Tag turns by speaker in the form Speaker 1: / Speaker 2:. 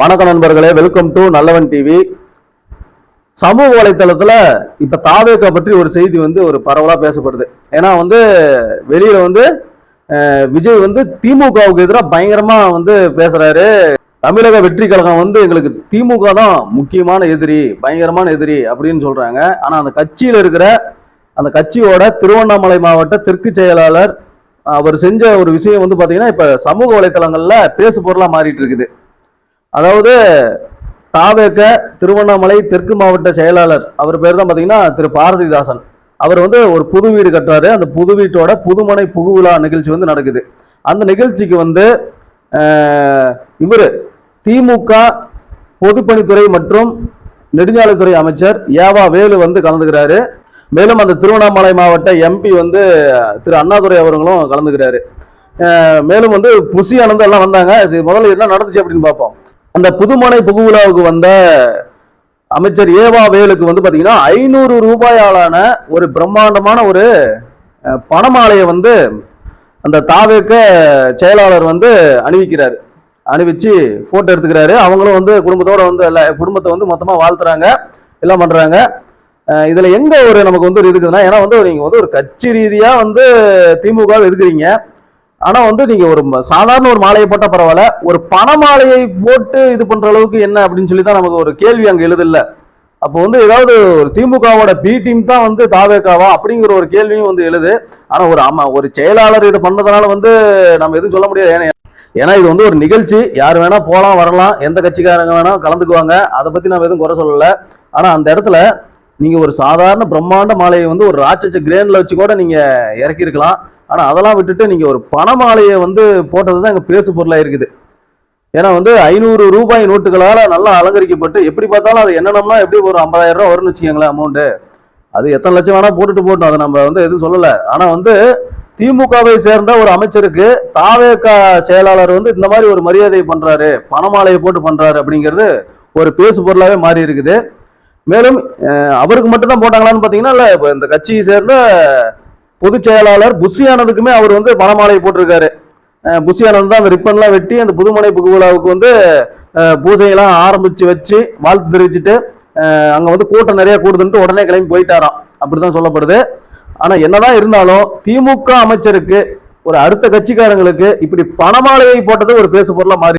Speaker 1: வணக்கம் நண்பர்களே welcome to நல்லவன் டிவி சமூக வலைத்தளத்தில் இப்போ தாவேக்கா பற்றி ஒரு செய்தி வந்து ஒரு பரவலாக பேசப்படுது. ஏன்னா வந்து வெளியில் வந்து விஜய் வந்து திமுகவுக்கு எதிராக பயங்கரமாக வந்து பேசுகிறாரு தமிழக வெற்றி கழகம் வந்து எங்களுக்கு திமுக தான் முக்கியமான எதிரி பயங்கரமான எதிரி அப்படின்னு சொல்கிறாங்க ஆனால் அந்த கட்சியில் இருக்கிற அந்த கட்சியோட திருவண்ணாமலை மாவட்ட தெற்கு செயலாளர் அவர் செஞ்ச ஒரு விஷயம் வந்து பார்த்தீங்கன்னா இப்போ சமூக வலைத்தளங்களில் பேசு பொருளாக மாறிட்டு இருக்குது. அதாவது தாவேக்க திருவண்ணாமலை தெற்கு மாவட்ட செயலாளர். அவர் பேர் தான் பார்த்தீங்கன்னா திரு பாரதிதாசன். அவர் வந்து ஒரு புது வீடு கட்டுறாரு. அந்த புது வீட்டோட புதுமனை புகுவிழா நிகழ்ச்சி வந்து நடக்குது. அந்த நிகழ்ச்சிக்கு வந்து இவர் திமுக பொதுப்பணித்துறை மற்றும் நெடுஞ்சாலைத்துறை அமைச்சர் ஏவா வேலு வந்து கலந்துக்கிறாரு. மேலும் அந்த திருவண்ணாமலை மாவட்ட எம்பி வந்து திரு அண்ணாதுரை அவர்களும் கலந்துக்கிறாரு. மேலும் வந்து புசி ஆனந்த் எல்லாம் வந்தாங்க. சரி, முதல்ல என்ன நடந்துச்சு அப்படின்னு பார்ப்போம். அந்த புதுமனை புகுவிழாவுக்கு வந்த அமைச்சர் ஏவா வேலுக்கு வந்து பார்த்தீங்கன்னா ஐநூறு ரூபாயாலான ஒரு பிரம்மாண்டமான ஒரு பணமாலையை வந்து அந்த தாவேக்க செயலாளர் வந்து அணிவிக்கிறார். அணிவிச்சு ஃபோட்டோ எடுத்துக்கிறாரு. அவங்களும் வந்து குடும்பத்தோட வந்து எல்லா குடும்பத்தை வந்து மொத்தமாக வாழ்த்துறாங்க. எல்லாம் பண்ணுறாங்க இதில் எங்கே ஒரு நமக்கு வந்து ஒரு இருக்குதுன்னா ஏன்னா வந்து நீங்கள் வந்து ஒரு கட்சி ரீதியாக வந்து திமுக எதுக்குறீங்க ஆனா வந்து நீங்க ஒரு சாதாரண ஒரு மாலையை போட்டால் பரவாயில்ல. ஒரு பண மாலையை போட்டு இது பண்ற அளவுக்கு என்ன அப்படின்னு சொல்லி தான் நமக்கு ஒரு கேள்வி அங்க எழுதில்ல. அப்போ வந்து ஏதாவது ஒரு திமுகவோட பி டீம் தான் வந்து தாவேக்காவா அப்படிங்கிற ஒரு கேள்வியும் வந்து எழுது. ஆனா ஒரு ஆமா ஒரு செயலாளர் இதை பண்ணதுனால வந்து நம்ம எதுவும் சொல்ல முடியாது. ஏன்னா ஏன்னா இது வந்து ஒரு நிகழ்ச்சி. யார் வேணா போகலாம் வரலாம். எந்த கட்சிக்காரங்க வேணா கலந்துக்குவாங்க. அதை பத்தி நம்ம எதுவும் குறை சொல்லல. ஆனா அந்த இடத்துல நீங்க ஒரு சாதாரண பிரம்மாண்ட மாலையை வந்து ஒரு ராட்சச கிரேன்ல வச்சு கூட நீங்க இறக்கியிருக்கலாம். ஆனால் அதெல்லாம் விட்டுட்டு நீங்கள் ஒரு பண மாலையை வந்து போட்டது தான் இங்கே பேசு பொருளாக இருக்குது. ஏன்னா வந்து ஐநூறு ரூபாய் நோட்டுகளால் நல்லா அலங்கரிக்கப்பட்டு எப்படி பார்த்தாலும் அது என்னென்னம்னா எப்படி ஒரு ஐம்பதாயிரம் ரூபா வரும்னு வச்சுக்கோங்களேன் அமௌண்ட்டு அது எத்தனை லட்சம் வேணால் போட்டுட்டு போட்டோம் அதை நம்ம வந்து எதுவும் சொல்லலை. ஆனால் வந்து திமுகவை சேர்ந்த ஒரு அமைச்சருக்கு தாவேகா செயலாளர் வந்து இந்த மாதிரி ஒரு மரியாதை பண்ணுறாரு பணமாலையை போட்டு பண்ணுறாரு அப்படிங்கிறது ஒரு பேசு பொருளாகவே மாறி இருக்குது. மேலும் அவருக்கு மட்டும்தான் போட்டாங்களான்னு பார்த்தீங்கன்னா இல்லை இப்போ இந்த கட்சியை சேர்ந்த பொதுச் செயலாளர் புஷியானதுக்குமே அவர் வந்து பணமாலையை போட்டிருக்காரு. அஹ், தான் அந்த ரிப்பன்லாம் வெட்டி அந்த புதுமனை புகுவிழாவுக்கு வந்து பூஜையெல்லாம் ஆரம்பித்து வச்சு வாழ்த்து தெரிவிச்சுட்டு அங்கே வந்து கூட்டம் நிறைய கூடுதுன்ட்டு உடனே கிளம்பி போயிட்டாராம். அப்படி தான் சொல்லப்படுது. ஆனால் என்னதான் இருந்தாலும் திமுக அமைச்சருக்கு ஒரு அடுத்த கட்சிக்காரங்களுக்கு இப்படி பணமாலையை போட்டது ஒரு பேசு பொருளாக மாறி